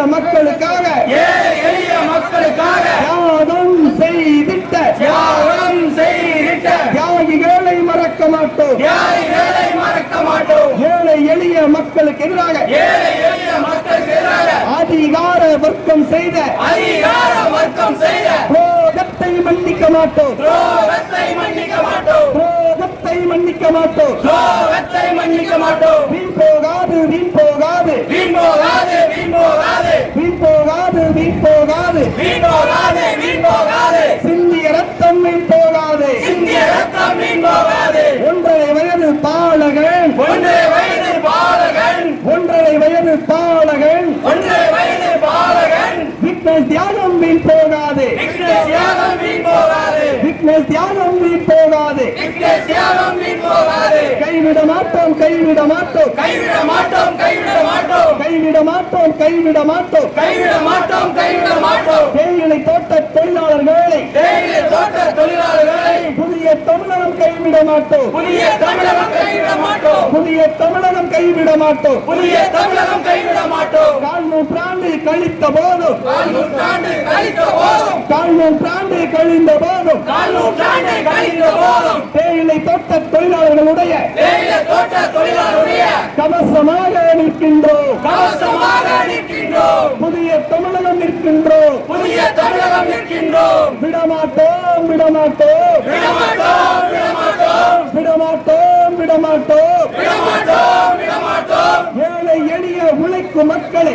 மக்களுக்காக. எளிய மக்களுக்காக. தியாகம் செய்திட்ட. தியாகம் செய்திட்ட. தியாகிகளை மறக்க மாட்டோம். தியாகிகளை மறக்க மாட்டோம். ஏழை எளிய மக்களுக்கு எதிராக. ஏழை எளிய மக்களுக்கு எதிராக. அதிகார வர்க்கம் செய்த. அதிகார வர்க்கம் செய்த. துரோகத்தை மன்னிக்க மாட்டோம். துரோகத்தை மன்னிக்க மாட்டோம். துரோகத்தை மன்னிக்க மாட்டோம். துரோகத்தை மன்னிக்க மாட்டோம். வீண் போகாது வீண் போகாது. வீண் போகாது வீண் போகாது. வீண் போகாது வீண் போகாது. வீண் போகாது வீண் போகாது. சிந்திய ரத்தம் வீண் போகாது. இந்திய ரத்தம் வீண் போகாது. ஒன்றரை வயது பாலகன். ஒன்றரை வயது பாலகன். ஒன்றரை வயது பாலகன். ஒன்றரை வயது பாலகன். விக்னேஷ் தியாகம் வீண் போகாது. விக்னேஷ் தியாகம் வீண் போகாது. விக்னேஷ் தியாகம் வீண் போகாது cobarde! ¡Eclesiaron mi! கைவிட மாட்டோம் கைவிட மாட்டோம். கைவிட மாட்டோம் கைவிட மாட்டோம். கைவிட மாட்டோம் கைவிட மாட்டோம். கைவிட மாட்டோம் கைவிட மாட்டோம். தேயிலை தோட்ட தொழிலாளர்களை தேயிலை தோட்ட தொழிலாளர்களை. புதிய தமிழகம் கைவிட மாட்டோம். புதிய தமிழகம் கைவிட மாட்டோம். புதிய தமிழகம் கைவிட மாட்டோம். புதிய தமிழகம் கைவிட மாட்டோம். கால் நூற்றாண்டு கழித்த போதும் கால் நூற்றாண்டு கழித்த போதும். கால் நூற்றாண்டு கழிந்த போதும் கால் நூற்றாண்டு கழிந்த போதும். தேயிலை தோட்ட தொழிலாளர்களுடைய தேயிலை தோட்ட தொழிலாளருடைய கவசமாக நிற்கின்றோம். கவசமாக நிற்கின்றோம். புதிய தமிழகம் நிற்கின்றோம். புதிய தமிழகம் நிற்கின்றோம். விடமாட்டோம் விடமாட்டோம். விடமாட்டோம் விடமாட்டோம் விடமாட்டோம் விடமாட்டோம் விடமாட்டோம் விடமாட்டோம் ஏழை எளிய உழைக்கும் மக்களை.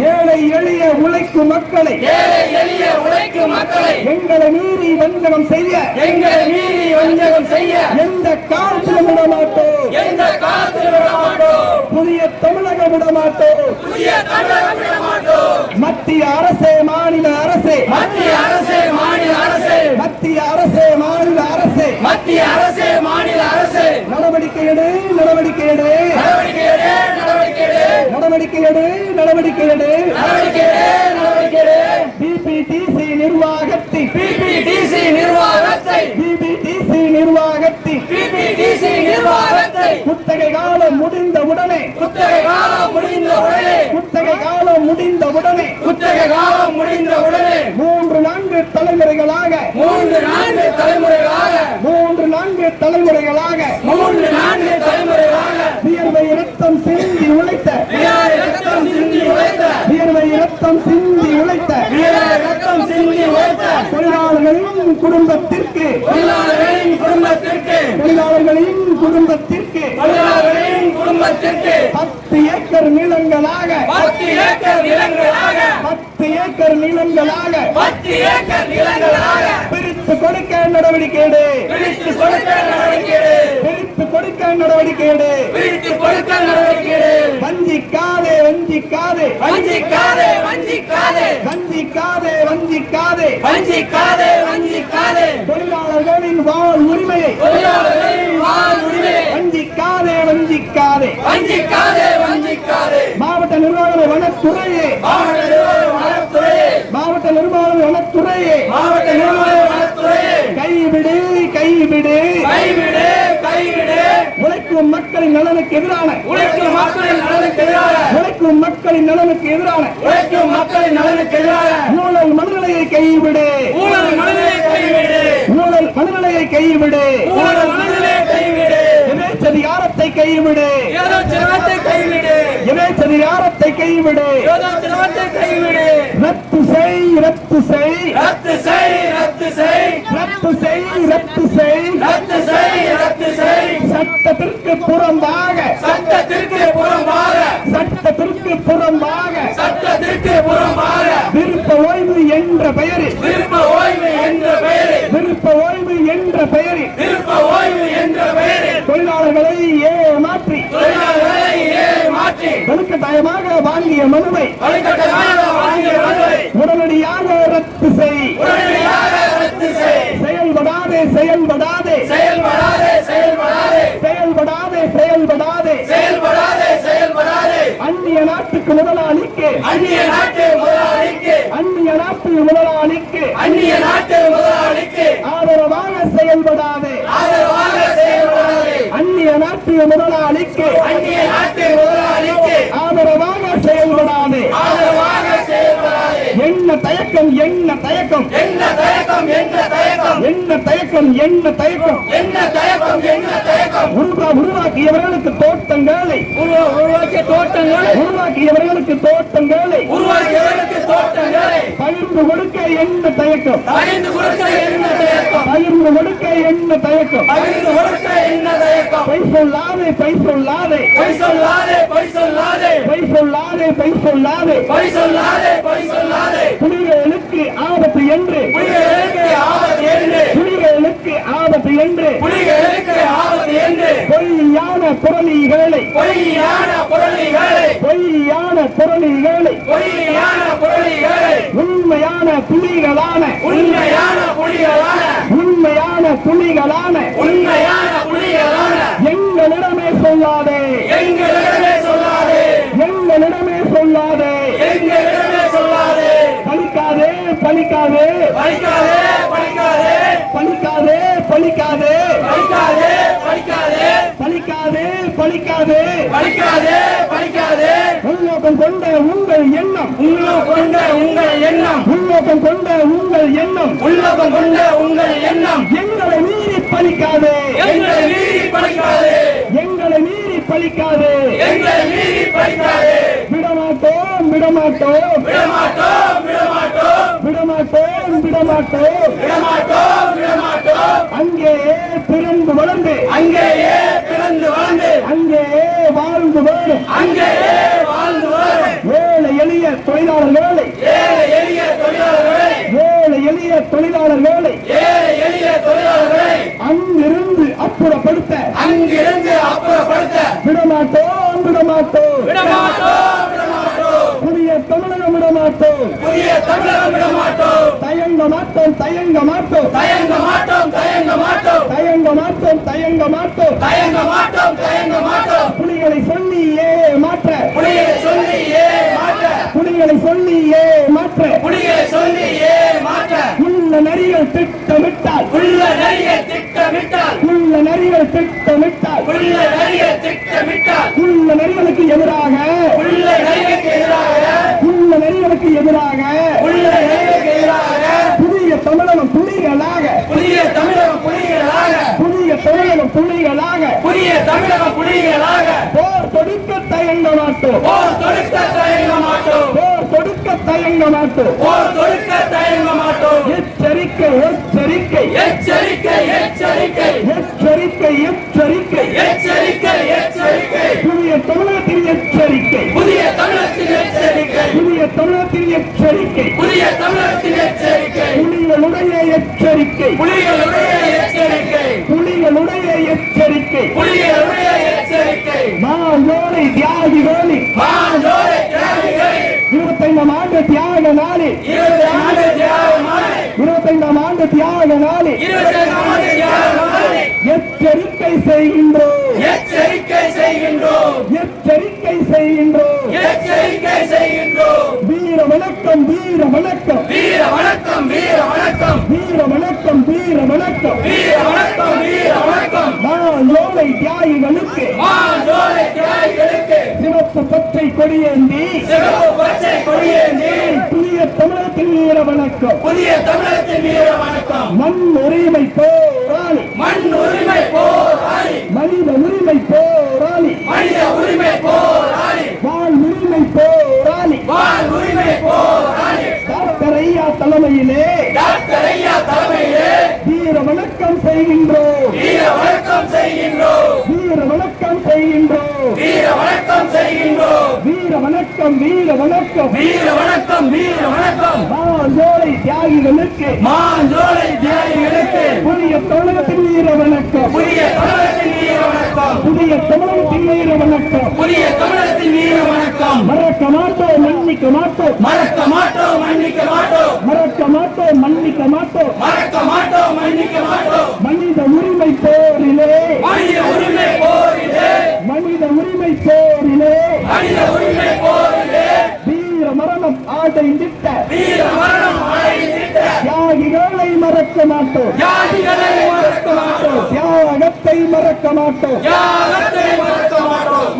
ஏழை எளிய உழைக்கும் மக்களை. எங்களை மீறி வஞ்சகம் செய்ய. எங்களை மீறி வஞ்சகம் செய்ய. எந்த காலத்திலும் விடமாட்டோம் எந்த காலத்தில் விட மாட்டோம். புதிய தமிழகம் விடமாட்டோம் புதிய தமிழகம் விட மாட்டோம். மத்திய அரசே மாநில அரசே. மத்திய அரசே மாநில அரசே. மத்திய அரசே மாநில அரசே. மத்திய அரசே மாநில அரசே. நடவடிக்கை எடு நடவடிக்கை எடு. நடவடிக்கை நடவடிக்கை எடு நடவடிக்கை எடு எடு பிபிடிசி நிர்வாகத்தின் பிபிடிசி நிர்வாகத்தை. பிபிடிசி நிர்வாகத்தை. குத்தகை காலம் முடிந்த உடனே. குத்தகை காலம் முடிந்த உடனே. குத்தகை காலம் முடிந்த உடனே. குத்தகை காலம் முடிந்த உடனே. மூன்று நான்கு தலைமுறைகளாக. மூன்று நான்கு தலைமுறைகளாக. மூன்று நான்கு தலைமுறைகளாக. மூன்று நான்கு தலைமுறைகளாக. ரத்தம் சிந்தி உழைத்த. ரத்தம் சிந்தி உழைத்த. வியர்வை ரத்தம் சிந்தி உழைத்த. ரத்தம் சிந்தி உழைத்த. தொழிலாளர்களின் குடும்பத்திற்கு. தொழிலாளர்களின் குடும்பத்திற்கு. தொழிலாளர்களின் குடும்பத்திற்கு. தொழிலாளர்களின் குடும்பத்திற்கு பத்து ஏக்கர் நிலங்களாக பத்து ஏக்கர் நிலங்களாக பத்து ஏக்கர் நிலங்களாக பத்து ஏக்கர் நிலங்களாக பிரித்து கொடுக்க நடவடிக்கை பிரித்து கொடுக்க நடவடிக்கை எடு. பிரித்து கொடுக்க நடவடிக்கை பிரித்து கொடுக்க நடவடிக்கை. வஞ்சிக்காதே வஞ்சிக்காதே. வஞ்சிக்காதே வஞ்சிக்காதே. வஞ்சிக்காதே வஞ்சிக்காதே. வஞ்சிக்காதே வஞ்சிக்காதே. தொழிலாளர்களின் வாழ் உரிமையை தொழிலாளர்களின் வாழ் உரிமையை வஞ்சிக்காதே வஞ்சிக்காதே வஞ்சிக்காதே வஞ்சிக்காதே. மாவட்ட நிர்வாக வனத்துறையே. மாவட்ட நிர்வாக வனத்துறையே. மாவட்ட நிர்வாக வனத்துறையே. மாவட்ட நிர்வாக வனத்துறையே. கைவிடு கைவிடு. கைவிடு கைவிடு. உழைக்கும் மக்களின் நலனுக்கு எதிரான. உழைக்கும் மக்களின் நலனுக்கு எதிராக உழைக்கும் மக்களின் நலனுக்கு எதிரான. உழைக்கும் மக்களின் நலனுக்கு எதிராக ஊழல் மனநிலையை கைவிடு. ஊழல் மனநிலை கைவிடு. ஊழல் மனநிலையை கைவிடு. ஊழல் கைவிடு. ஏதோ சிரமத்தை கைவிடு. ரத்து செய் ரத்து செய். ரத்து செய் ரத்து செய். ரத்து செய் ரத்து செய். ரத்து செய் ரத்து செய். சட்டத்திற்கு புறம்பாக. சட்டத்திற்கு புறம்பாக. சட்டத்திற்கு புறம்பாக. சட்டத்திற்கு புறம்பாக. விருப்ப ஓய்வு என்ற பெயரில். விருப்ப ஓய்வு என்ற பெயரில் விருப்ப ஓய்வு என்ற பெயரில் விருப்ப ஓய்வு என்ற பெயரில் தொழிலாளர்களை ஏமாற்றி தொழிலாளர்களை ஏமாற்றி வலுக்கட்டாயமாக வாங்கிய மனுவை உடனடியாக ரத்து செய். செயல்படாதே செயல்படாதே. செயல்படாதே செயல்படாதே. செயல்படாதே செயல்படாதே. செயல்படாதே செயல்படாதே. அந்நிய நாட்டுக்கு முதலாளிக்கு. அந்நிய நாட்டு முதலாளிக்கு. அந்நிய நாட்டு முதலாளிக்கு. அந்நிய நாட்டு முதலாளிக்கு. ஆதரவாக செயல்படாதே. ஆதரவாக செயல்படாதே. அந்நிய நாட்டு முதலாளிக்கு. அந்நிய நாட்டு முதலாளிக்கு ஆதரவாக செயல் என்ன தயக்கம் என்ன தயக்கம்? என்ன தயக்கம் என்ன தயக்கம்? என்ன தயக்கம் என்ன தயக்கம்? என்ன தயக்கம் என்ன தயக்கம்? உருவா உருவாக்கியவர்களுக்கு தோட்டங்களை. உருவ- உருவாக்கிய தோட்டங்களை. உருவாக்கியவர்களுக்கு தோட்டங்களை. உருவாக்கியவர்களுக்கு தோட்டங்களை. பகிர்ந்து கொடுக்க என்ன தயக்கம்? பகிர்ந்து கொடுக்க என்ன தயக்கம்? பகிர்ந்து கொடுக்க என்ன தயக்கம்? பகிர்ந்து கொடுக்க என்ன தயக்கம்? பொய் சொல்லாதே பொய் சொல்லாதே. பொய் சொல்லாதே பொய் சொல்லாதே. பொய் சொல்லாதே பொய் சொல்லாதே. பொய் சொல்லாதே பொய் சொல்லாதே. புலிகளுக்கு ஆபத்து என்று. புலிகளுக்கு ஆபத்து என்று. புலிகளுக்கு ஆபத்து என்று. புலிகளுக்கு ஆபத்து என்று. பொய்யான புரளிகளை. பொய்யான புரளிகளை. பொய்யான புரளிகளை. பொய்யான புரளிகளை. உண்மையான புலிகளான. உண்மையான புலிகளான. உண்மையான புலிகளான. உண்மையான புலிகளான எங்களிடமே சொல்லாதே எங்களிடமே சொல்லாதே எங்களிடமே சொல்லாதே எங்களிடமே சொல்லாதே பலிக்காதே பலிக்காதே பலிக்காதே படிக்காதே. படிக்காதே பலிக்காதே பலிக்காதே படிக்காதே. படிக்காதே உள்நோக்கம் கொண்ட உங்கள் எண்ணம். உங்கள் கொண்ட உங்கள் எண்ணம். உள்நோக்கம் கொண்ட உங்கள் எண்ணம். உள்ளகம் கொண்ட உங்கள் எண்ணம். எங்களை மீறி பலிக்காதே எங்களை மீறி படிக்காதே எங்களை மீறி பலிக்காதே எங்களை மீறி விடமாட்டோம் விடமாட்டோம். விடமாட்டோம் விடமாட்டோம். விடமாட்டோம் விடமாட்டோம். விடமாட்டோம் விடமாட்டோம். அங்கேயே பிறந்து வளர்ந்து. அங்கேயே பிறந்து வாழ்ந்து அங்கேயே வாழ்ந்து வரும் அங்கேயே வாழ்ந்து வரும் ஏழை எளிய தொழிலாளர்களை ஏழை எளிய தொழிலாளர்களை ஏழை எளிய தொழிலாளர்களை ஏழை எளிய தொழிலாளர்களை அங்கிருந்து அப்புறப்படுத்த. அங்கிருந்து அப்புறப்படுத்த. விடமாட்டோம் விடமாட்டோம் விடமாட்டோம் புதிய தமிழகம் புதிய தமிழகம் விடமாட்டோம் தயங்க மாட்டோம் தயங்க மாட்டோம். தயங்க மாட்டோம் தயங்க மாட்டோம். தயங்க மாட்டோம் தயங்க மாட்டோம். தயங்க மாட்டோம் தயங்க மாட்டோம். புலிகளை சொல்லியே மாற்ற. புலியை சொல்லி ஏ மாற்ற. புலிகளை மாற்ற. சொல்லி ஏ மாற்ற. உள்ள நரிகள் திட்டமிட்டால். உள்ள நரிய திட்டமிட்டால். உள்ள நரிகள் திட்டமிட்டால். உள்ள நரிய திட்டமிட்டால். உள்ள நரிகளுக்கு எதிராக உள்ள நரிகளுக்கு எதிராக உள்ள நரிகளுக்கு எதிராக உள்ள நரிகளுக்கு எதிராக புதிய தமிழகம் புலிகளாக புதிய தமிழகம் புலிகளாக புதிய தமிழகம் புலிகளாக புதிய தமிழகம் புலிகளாக. போர் தொடுக்க தயங்க மாட்டோம். போர் தொடுக்க தயங்க மாட்டோம். போர் தொடுக்க தயங்க மாட்டோம். போர் தொடுக்க தயங்க மாட்டோம். எச்சரிக்கை எச்சரிக்கை. எச்சரிக்கை எச்சரிக்கை. எச்சரிக்கை எச்சரிக்கை. எச்சரிக்கை எச்சரிக்கை. புதிய தமிழகத்தின் எச்சரிக்கை. புதிய தமிழகத்தின் எச்சரிக்கை. புதிய தமிழகத்தின் எச்சரிக்கை. புதிய தமிழகத்தின் எச்சரிக்கை. புலிகளுடைய எச்சரிக்கை. புலிகளுடைய எச்சரிக்கை. எச்சரிக்கை. மாந்தோலை தியாகி வேலி. மாந்தோலை தியாகி வேலி. இருபத்தைந்தாம் ஆண்டு தியாக நாளி. இருபத்தைந்தாம் ஆண்டு தியாக நாளி. எச்சரிக்கை செய்கின்றோம். எச்சரிக்கை செய்கின்றோம். எச்சரிக்கை செய்கின்றோம். எச்சரிக்கை செய்கின்றோம். வீர வணக்கம் வீர வணக்கம். வீர தியாகிகளுக்கு சிவப்பு பச்சை கொடியேந்தி சிவப்பு பச்சை கொடியேந்தி புதிய தமிழகத்தின் வீர வணக்கம். புதிய தமிழகத்தின் வீர வணக்கம். மண் உரிமை போராளி. மண் உரிமை போராளி. மனித உரிமை போராளி. மனித உரிமை போராளி. வாழ் உரிமை போராளி. வாழ் உரிமை போராளி. டாக்டர் ஐயா தலைமையிலே டாக்டர் ஐயா தலைமையிலே வீர வணக்கம் செய்கின்றோம். வீர வணக்கம் செய்கின்றோம். வீர வணக்கம் செய்கின்றோம். வீர வணக்கம் செய்கின்றோம். வீர வணக்கம் வீர வணக்கம் வீர வணக்கம் வீர வணக்கம் மாஞ்சோலை தியாகிகளுக்கு. மாஞ்சோலை தியாகிகளுக்கு. புதிய தமிழகத்தின் வீர வணக்கம் புதிய தமிழகத்தின் வீர வணக்கம் புதிய தமிழகத்தின் வீர வணக்கம் புதிய தமிழகத்தின் வீர வணக்கம் மறக்க மாட்டோம் மன்னிக்க மாட்டோம். மறக்க மாட்டோம் மன்னிக்க மாட்டோம். மறக்க மாட்டோம் மன்னிக்க மாட்டோம். மறக்க மாட்டோம் மன்னிக்க மாட்டோம். மனித உரிமை போரிலே மனித உரிமை போரிலே மனித உரிமை போரிலே மனித உரிமை போரிலே வீர மரணம் ஆடைந்திட்ட வீர மரணம் அடைந்திட்ட தியாகிகளை மறக்க மாட்டோம் ஜாதிகளை மறக்க மாட்டோம் தியாகத்தை மறக்க மாட்டோம்.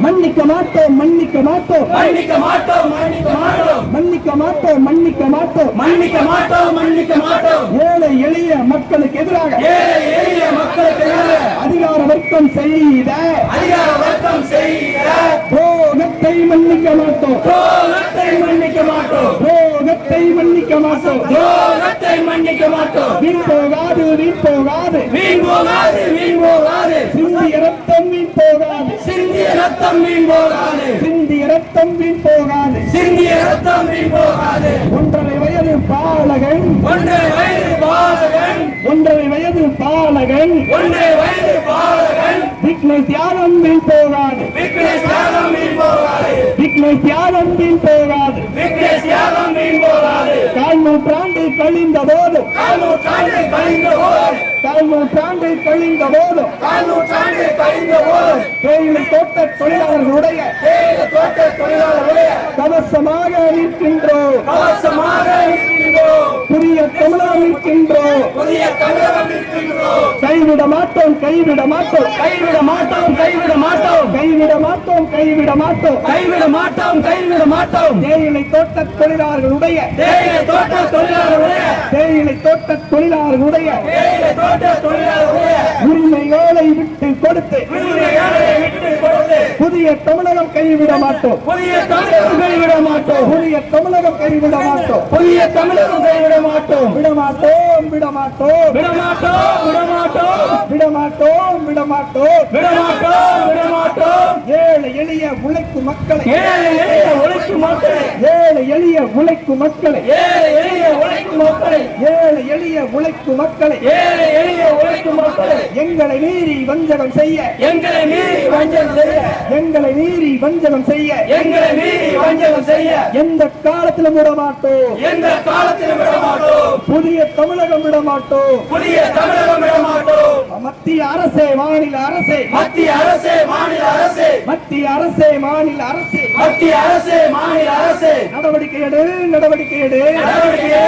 மன்னிக்க மாட்டோம் மன்னிக்க மாட்டோம். மன்னிக்க மாட்டோம் மன்னிக்க மாட்டோம். மன்னிக்க மாட்டோம் மன்னிக்க மாட்டோம். மன்னிக்க மாட்டோம் மன்னிக்க மாட்டோம். ஏழை எளிய மக்களுக்கு எதிராக ஏழை எளிய மக்களுக்கு எதிராக அதிகார வர்க்கம் செய்த அதிகார வர்க்கம் செய்த துரோகத்தை மன்னிக்க மாட்டோம். துரோகத்தை மன்னிக்க மாட்டோம். துரோகத்தை மன்னிக்க மாட்டோம். துரோகத்தை மன்னிக்க மாட்டோம். வீண் போகாது வீண் போகாது. வீண் போகாது வீண் போகாது சிந்திய ரத்தம் வீண் போகாது. சிந்திய ரத்தம் வீண் போகாது. சிந்திய ரத்தம் வீண் போகாது. சிந்திய ரத்தம் வீண் போகாது. ஒன்றரை வயது பாலகன். ஒன்றரை வயது பாலகன். ஒன்றரை வயது பாலகன். ஒன்றரை வயது பாலகன். விக்னை தியாகம் வீண் போகாது. விக்னேஷ் யாகம் வீண் போகாது. விக்னை தியாகம் வீண் போகாது. விக்னேஷ் யாகம் வீண் போகாது. கால் நூற்றாண்டு கழிந்த போதும் கால் நூற்றாண்டு கழிந்த போதும் கால் நூற்றாண்டு கழிந்த போதும் கால் நூற்றாண்டு கழிந்த போதும் தேயிலை தோட்ட தொழிலாளர்களுடைய தேயிலை தோட்ட தொழிலாளர்களுடைய கவசமாக நிற்கின்றோம். கவசமாக இருக்கின்றோம் புதிய தமிழகம் நிற்கின்றோம். புதிய தமிழகம் இருக்கின்றோம் கைவிட மாட்டோம் கைவிட மாட்டோம். கைவிட மாட்டோம் கைவிட மாட்டோம். கைவிட மாட்டோம் கைவிட மாட்டோம். கைவிட மாட்டோம் கைவிட மாட்டோம். தேயிலை தோட்ட தொழிலாளர்களுடைய தேயிலை தோட்ட தொழிலாளர்களுடைய தேயிலை தோட்ட தொழிலாளர்களுடைய தேயிலை தோட்ட தொழிலாளர்களுடைய உரிமைகளை விட்டு கொடுத்து விடுதலைகளை விட்டு கொடுத்து புதிய தமிழகம் கைவிட மாட்டோம். புதிய தமிழகம் கைவிட மாட்டோம். புதிய தமிழகம் கைவிட மாட்டோம். புதிய தமிழகம் கைவிட மாட்டோம். விட மாட்டோம் விட மாட்டோம். விட மாட்டோம் விட மாட்டோம். விட மாட்டோம் விட மாட்டோம். விட மாட்டோம் விட மாட்டோம். ஏழை எளிய உழைக்கும் மக்களை ஏழை எளிய உழைக்கும் மக்களை. ஏழை எளிய உழைக்கும் மக்களை. ஏழை எளிய உழைக்கும் மக்களை. ஏழை எளிய உழைக்கும் எங்களை மீறி வஞ்சகம் செய்ய. எங்களை மீறி வஞ்சகம் செய்ய. எங்களை மீறி வஞ்சகம் செய்ய. எங்களை மீறி வஞ்சகம் செய்ய. எந்த காலத்திலும் விட மாட்டோம் எந்த காலத்திலும் விட மாட்டோம் புதிய தமிழகம் விட மாட்டோம் புதிய தமிழகம் விட மாட்டோம் மத்திய அரசே மாநில அரசே. மத்திய அரசே மாநில அரசே. மத்திய அரசே மாநில அரசே. மத்திய அரசே மாநில அரசே. நடவடிக்கை எடு நடவடிக்கை எடு. நடவடிக்கை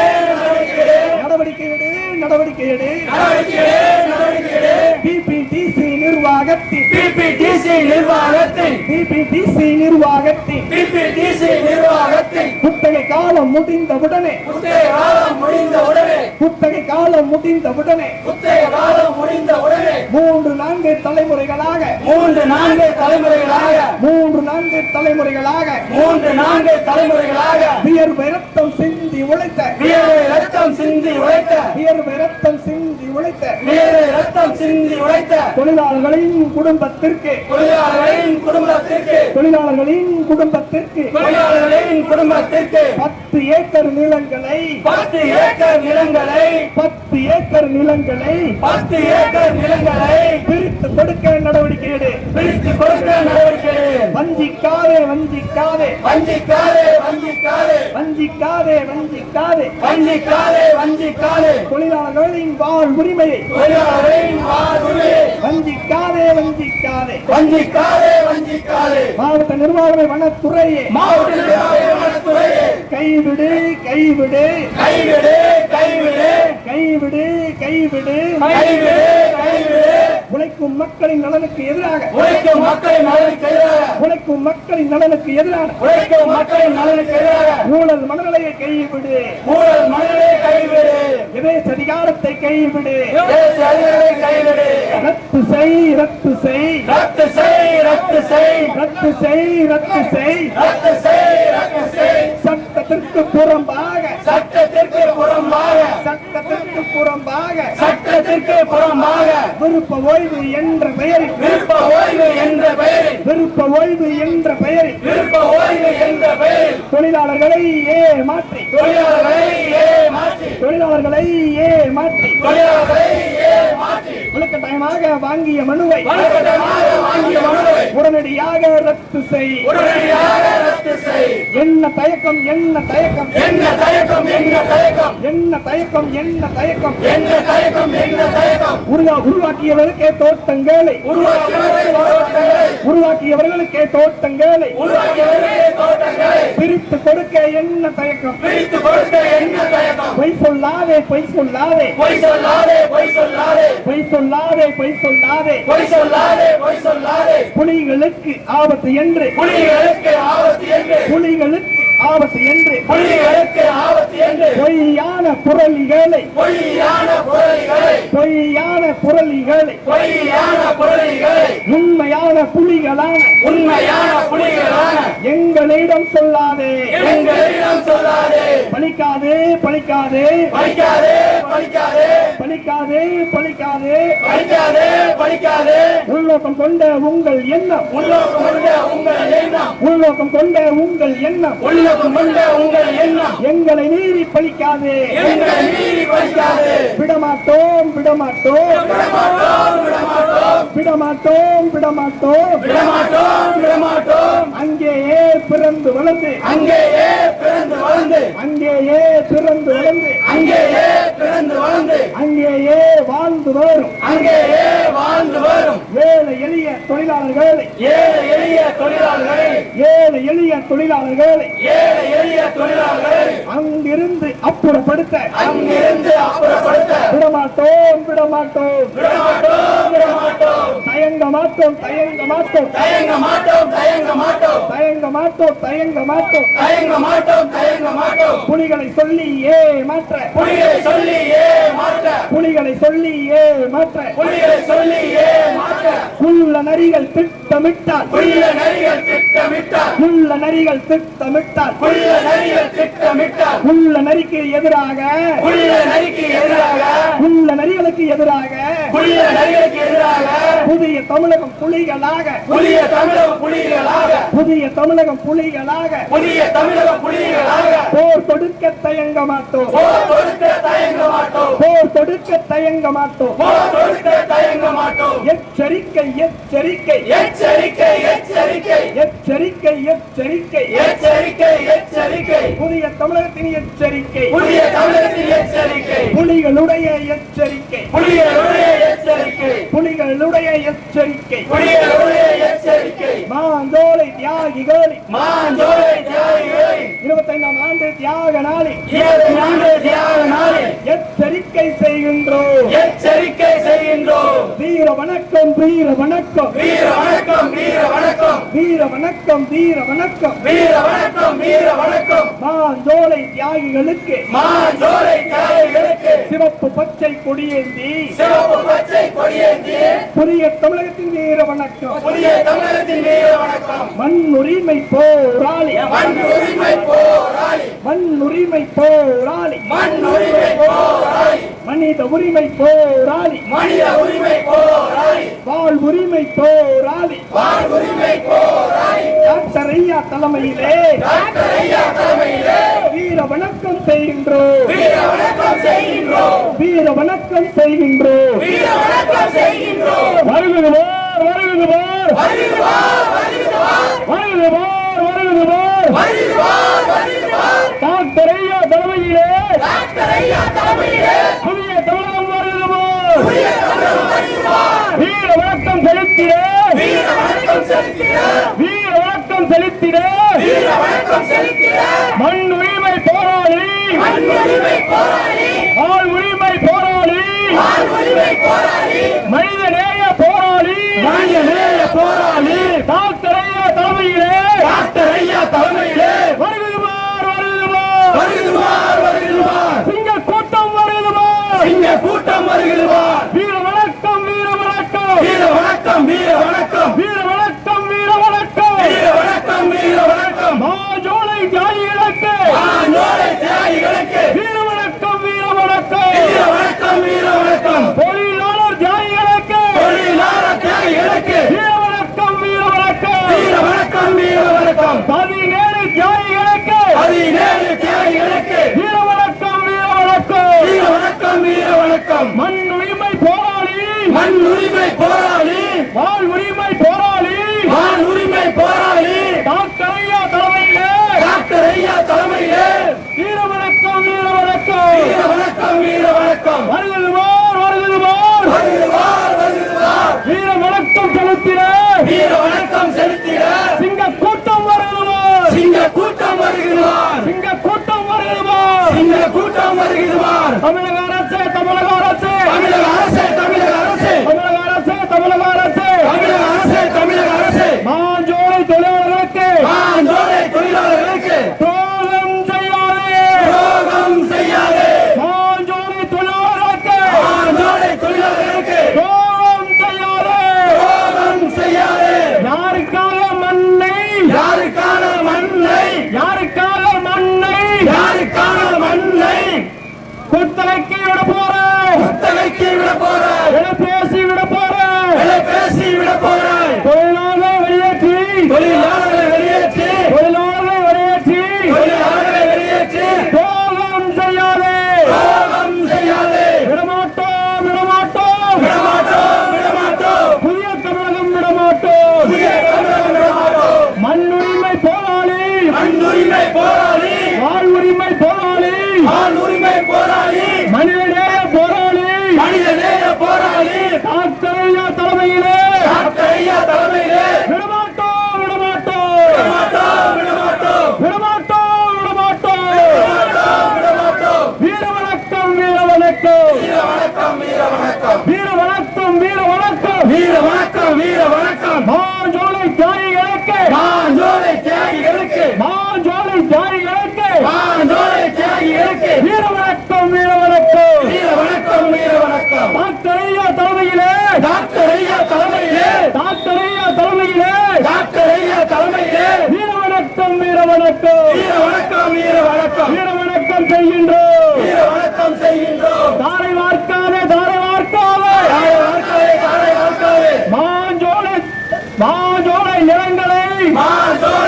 நடவடிக்கை நடவடிக்கை எடு நடவடிக்கை எடு நடவடிக்கை நடவடிக்கை பிபிடிசி நிர்வாகத்தின் பிபிடிசி நிர்வாகத்தின் பிபிடிசி நிர்வாகத்தின் பிபிடிசி நிர்வாகத்தின் குத்தகை காலம் முடிந்தவுடனே குத்தகை காலம் முடிந்த உடனே குத்தகை காலம் முடிந்தவுடனே குத்தகை காலம் முடிந்த உடனே மூன்று நான்கு தலைமுறைகளாக மூன்று நான்கு தலைமுறைகளாக மூன்று நான்கு தலைமுறைகளாக மூன்று நான்கு தலைமுறைகளாக வியர்வை ரத்தம் சிந்தி உழைத்த வியர்வை ரத்தம் சிந்தி உழைத்த வியர்வை ரத்தம் சிந்தி உழைத்த வியர்வை ரத்தம் சிந்தி உழைத்த தொழிலாளர்களின் குடும்பத்திற்கு. தொழிலாளர்களின் குடும்பத்திற்கு. தொழிலாளர்களின் குடும்பத்திற்கு. தொழிலாளர்களின் குடும்பத்திற்கு. பத்து ஏக்கர் நிலங்களை. பத்து ஏக்கர் நிலங்களை. பத்து ஏக்கர் நிலங்களை. பத்து ஏக்கர் நிலங்களை. பிரித்து கொடுக்க நடவடிக்கை எடு. பிரித்து கொடுக்க நடவடிக்கை வஞ்சிக்காதே வஞ்சிக்காதே. வஞ்சிக்காதே வஞ்சிக்காதே. வஞ்சிக்காதே வஞ்சிக்காதே. வஞ்சிக்காதே வஞ்சிக்காதே. தொழிலாளர்களின் வாழ் உரிமையை. தொழிலாளர்களின் வாழ்வுரிமையை வஞ்சிக்காதே வஞ்சிக்காதே வஞ்சிக்காதே. வஞ்சிக்காதே மாவட்ட நிர்வாக வனத்துறையே. மாவட்ட நிர்வாகத்துறையே கைவிடு கைவிடு. கைவிடு கைவிடு. கைவிடு கைவிடு. கைவிடு கைவிடு. உழைக்கும் மக்களின் நலனுக்கு எதிராக. உழைக்கும் மக்களின் நலனுக்கு எதிராக. உழைக்கும் மக்களின் நலனுக்கு எதிராக. உழைக்கும் மக்களின் நலனுக்கு எதிராக. ஊழல் மனநிலையை கைவிடு. ஊழல் மனிதனை கைவிடு. விதேச அதிகாரத்தை கைவிடு. கைவிடு. ரத்து செய் ரத்து செய். ரத்து செய் ரத்து செய். ரத்து செய் ரத்து செய். ரத்து செய் ரத்து செய். சட்டத்திற்கு புறம்பாக. சட்டத்திற்கு புறம்பாக. சட்டத்திற்கு புறம்பாக சட்டத்திற்கு புறம்பாக விருப்ப ஓய்வு என்ற பெயரில் விருப்ப ஓய்வு என்ற பெயரில் விருப்ப ஓய்வு என்ற பெயரில் விருப்ப ஓய்வு என்ற பெயரில் தொழிலாளர்களை ஏமாற்றி தொழிலாளர்களை ஏமாற்றி தொழிலாளர்களை ஏமாற்றி தொழிலாளர்களை ஏமாற்றி வலுக்கட்டாயமாக வாங்கிய மனுவை உடனடியாக ரத்து செய். உடனடியாக ரத்து செய். என்ன தயக்கம் என்ன தயக்கம். என்ன தயக்கம் என்ன தயக்கம். என்ன தயக்கம் என்ன தயக்கம். என்ன தயக்கம் என்ன தயக்கம். உருவா உருவாக்கியவர்களுக்கே தோட்டங்களை உருவாக்கியவர்களே தோட்டங்களை உருவாக்கியவர்களுக்கே தோட்டங்களை உருவாக்கியவர்களே தோட்டங்களை பிரித்து கொடுக்க என்ன தயக்கம்? பிரித்து கொடுக்க என்ன தயக்கம்? பொய் சொல்லாதே பொய் சொல்லாதே. பொய் சொல்லாதே பொய் சொல்லாதே. பொய் சொல்லாதே பொய் சொல்லாதே. பொய் சொல்லாதே பொய் சொல்லாதே. புலிகளுக்கு ஆபத்து என்று. புலிகளுக்கு ஆபத்து என்று. புலிகளுக்கு ஆபத்து என்று. புலிகளுக்கு ஆபத்து என்று. பொய்யான புரளிகளை. பொய்யான புரளிகளை. பொய்யான புரளிகளை. பொய்யான புரளிகளை. உண்மையான புலிகளான. உண்மையான புலிகளான. எங்களிடம் சொல்லாதே. எங்களிடம் சொல்லாதே. பலிக்காதே பலிக்காதே படிக்காதே படிக்காதே பலிக்காதே பலிக்காதே படிக்காதே படிக்காதே. உள்நோக்கம் கொண்ட உங்கள் எண்ணம். உள்ளோக்கம் கொண்ட உங்கள் எண்ணம். உள்நோக்கம் கொண்ட உங்கள் எண்ணம். உள்ளோக்கம் கொண்ட உங்கள் எண்ணம். எங்களை மீறி பலிக்காதே எங்களை மீறி படிக்காதே விடமாட்டோம் விடமாட்டோம். விடமாட்டோம் விடமாட்டோம். விடமாட்டோம் விடமாட்டோம். விடமாட்டோம் விடமாட்டோம். அங்கேயே பிறந்து வளர்ந்து. அங்கேயே பிறந்து வளர்ந்து. அங்கேயே பிறந்து வளர்ந்து. அங்கேயே பிறந்து வளர்ந்து அங்கேயே வாழ்ந்து வரும். அங்கேயே வாழ்ந்து வரும். ஏழை எளிய தொழிலாளர்களை. ஏழை எளிய தொழிலாளர்களை. ஏழை எளிய தொழிலாளர்களை. ஏழை எளிய தொழிலாளர்களை. அங்கிருந்து அப்புறப்படுத்த. அங்கிருந்து அப்புறப்படுத்த. விடமாட்டோம் விடமாட்டோம். விடமாட்டோம் விடமாட்டோம். தயங்க மாட்டோம் தயங்க மாட்டோம். தயங்க மாட்டோம் தயங்க மாட்டோம். தயங்க மாட்டோம் தயங்க மாட்டோம். தயங்க மாட்டோம் தயங்க மாட்டோம். புலிகளை சொல்லி ஏ மாற்ற புலிகளை சொல்லி ஏ புலிகளை சொல்லி ஏ மாற்ற. புலிகளை சொல்லி ஏ மாற்ற. உள்ள நரிகள் திட்டமிட்டால் புள்ள நரிகள் திட்டமிட்டார். உள்ள நரிகள் திட்டமிட்டால் புள்ள நரிகள் திட்டமிட்டார். உள்ள நரிக்கு எதிராக. புள்ள நரிக்கு எதிராக. உள்ள நரிகளுக்கு எதிராக. புள்ள நரிகளுக்கு எதிராக. புதிய தமிழகம் புலிகளாக. புதிய தமிழக புலிகளாக. புதிய தமிழகம் புலிகளாக. புதிய தமிழக புலிகளாக. போர் தொடுக்க தயங்க மாட்டோம்? போர் தொடுக்க தயங்க மாட்டோம்? போர் தொடுக்க தயங்க மாட்டோம் தயங்க மாட்டோம் எச்சரிக்கை எச்சரிக்கை. எச்சரிக்கை எச்சரிக்கை. எச்சரிக்கை எச்சரிக்கை. எச்சரிக்கை எச்சரிக்கை. புதிய தமிழகத்தின் எச்சரிக்கை. புதிய தமிழகத்தின் எச்சரிக்கை. புலிகளுடைய எச்சரிக்கை. புலிகளுடைய எச்சரிக்கை. புலிகளுடைய எச்சரிக்கை. புலிகளுடைய எச்சரிக்கை. மாந்தோலை தியாகிகளின் மாஞ்சோலை தியாகிகளை இருபத்தைந்தாம் ஆண்டு தியாக நாளில் ஏழு ஆண்டு தியாக நாளில் எச்சரிக்கை செய்கின்றோம் எச்சரிக்கை செய்கின்றோம் வீர வணக்கம் வீர வணக்கம் வீர வணக்கம் வீர வணக்கம் வீர வணக்கம் வீர வணக்கம் வீர வணக்கம் மாந்தோலை தியாகிகளுக்கு. மாஞ்சோலை சிவப்பு பச்சை கொடியேந்தி. சிவப்பு பச்சை கொடியேந்தி. புதிய தமிழகத்தின் வீர வணக்கம். புதிய தமிழகத்தின் வீர வணக்கம். மண் உரிமை போராளி. மண் உரிமை போராளி. மண் உரிமை போராளி. மண் உரிமை போராளி. மனித உரிமை போராளி. மனித உரிமை போராளி. வாழ் உரிமை போராளி. வாழ் உரிமை போராளி. டாக்டர் ஐயா தலைமையிலே. டாக்டர் ஐயா தலைமையிலே. வீர வணக்கம் செய்கின்றோம். வீர வணக்கம் செய்கின்றோம். வருகிறவார் வருகிறவார் வருகிறவார் வருகிறவார் டாக்டர் ஐயா தலைமையிலே. புதிய தமிழகம் வருகிறவார் வீர வணக்கம் செலுத்திட. வீர வணக்கம் செலுத்திட. மண் உரிமை Valeu! தியாகிகளுக்கு தியாகிகளுக்கு வீர வணக்கம் வீர வணக்கம் வீர வணக்கம் வீர வணக்கம் டாக்டர் ஐயா தலைமையிலே. டாக்டர் ஐயா தலைமையிலே. டாக்டர் ஐயா தலைமையிலே. டாக்டர் ஐயா தலைமையிலே. வீர வணக்கம் வீர வணக்கம் வீர வணக்கம் வீர வணக்கம் வீர வணக்கம் செய்கின்றோம். வீர வணக்கம் செய்கின்றோம். தாரை வார்க்காதே தாரை வார்க்காதே. தாரை வார்க்காதே தாரை வார்க்காதே. மாஞ்சோலை மாஞ்சோலை நிலங்களை. மாஞ்சோலை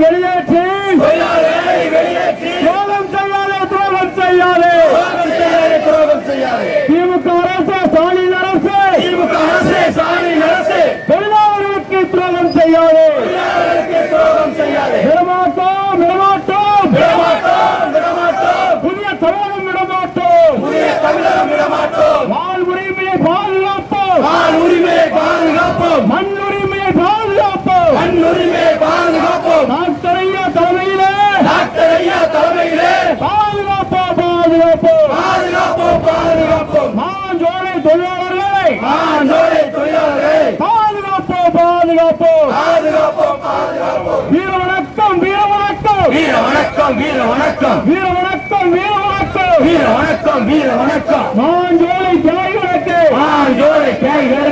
எளிய டாக்டர் ஐயா தலைமையிலே. டாக்டர் ஐயா தலைமையிலே. பாதுகாப்போ பாதுகாப்போ. பாதுகாப்போ பாதுகாப்போ. மாஞ்சோலை தொழிலாளர்களை. மாஞ்சோலை தொழிலாளர்களை. பாதுகாப்போ பாதுகாப்போ. பாதுகாப்போ பாதுகாப்போ. வீர வணக்கம் வீர வணக்கம் வீர வணக்கம் வீர வணக்கம் வீர வணக்கம் வீர வணக்கம் வீர வணக்கம் வீர வணக்கம் மாஞ்சோலை தியாகிகளுக்கு. மாஞ்சோலை தியாகிகளுக்கு.